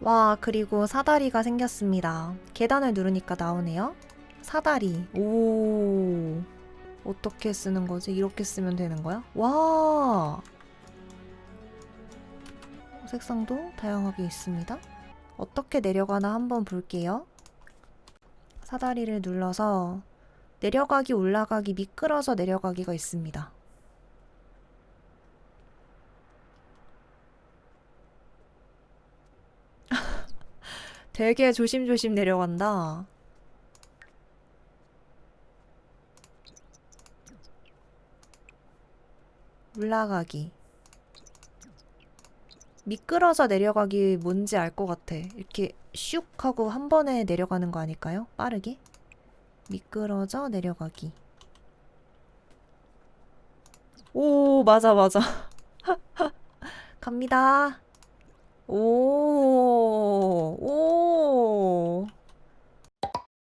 와, 그리고 사다리가 생겼습니다. 계단을 누르니까 나오네요. 사다리. 오. 어떻게 쓰는 거지? 이렇게 쓰면 되는 거야? 와. 색상도 다양하게 있습니다. 어떻게 내려가나 한번 볼게요. 사다리를 눌러서 내려가기, 올라가기, 미끄러져 내려가기가 있습니다. 되게 조심조심 내려간다. 올라가기. 미끄러져 내려가기 뭔지 알 것 같아. 이렇게 슉 하고 한 번에 내려가는 거 아닐까요? 빠르게. 미끄러져 내려가기. 오, 맞아, 맞아. 갑니다. 오.